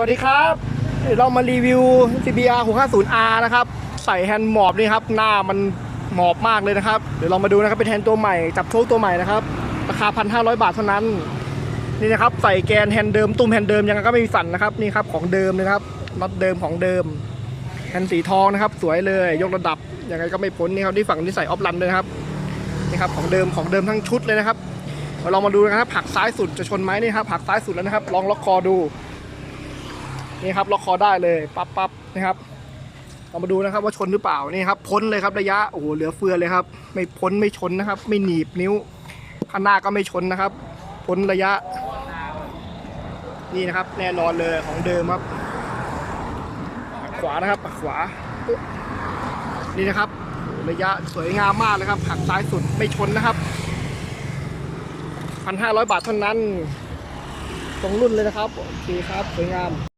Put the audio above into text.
สวัสดีครับเดี๋ยวเรามารีวิว CBR 650R นะครับ ใส่แฮนด์หมอบนี่ครับ หน้ามันหมอบมากเลยนะครับ เดี๋ยวเรามาดูนะครับ เป็นแฮนด์ตัวใหม่ จับโชคตัวใหม่นะครับ ราคา 1,500 บาทเท่านั้น นี่นะครับ ใส่แกนแฮนด์เดิม ตุ้มแฮนด์เดิมยังไงก็ไม่มีสั่นนะครับ นี่ครับของเดิมเลยนะครับน็อตเดิมของเดิม แฮนด์สีทองนะครับ สวยเลย ยกระดับ ยังไงก็ไม่พ้นนี่ครับที่ฝั่งที่ใส่ออฟรันเลยครับ นี่ครับของเดิมของเดิมทั้งชุดเลยนะครับเราลองมาดูนะครับผักซ้ายสุดจะชนไหมนี่ครับผักซ้ายสุดแล้วนะครับ ลองล็อกคอดู นี่ครับล็อกคอได้เลยปั๊บปั๊บนะครับเรามาดูนะครับว่าชนหรือเปล่านี่ครับพ้นเลยครับระยะโอ้โหเหลือเฟือเลยครับ ไม่พ้นไม่ชนนะครับ ไม่หนีบนิ้วข้างหน้าก็ไม่ชนนะครับ พ้นระยะ นี่นะครับ แน่นอนเลยของเดิมครับปักขวานะครับปักขวาปึ๊บนี่นะครับระยะสวยงามมากเลยครับหักซ้ายสุดไม่ชนนะครับพันห้าร้อยบาทเท่านั้น ตรงรุ่นเลยนะครับโอเคครับสวยงาม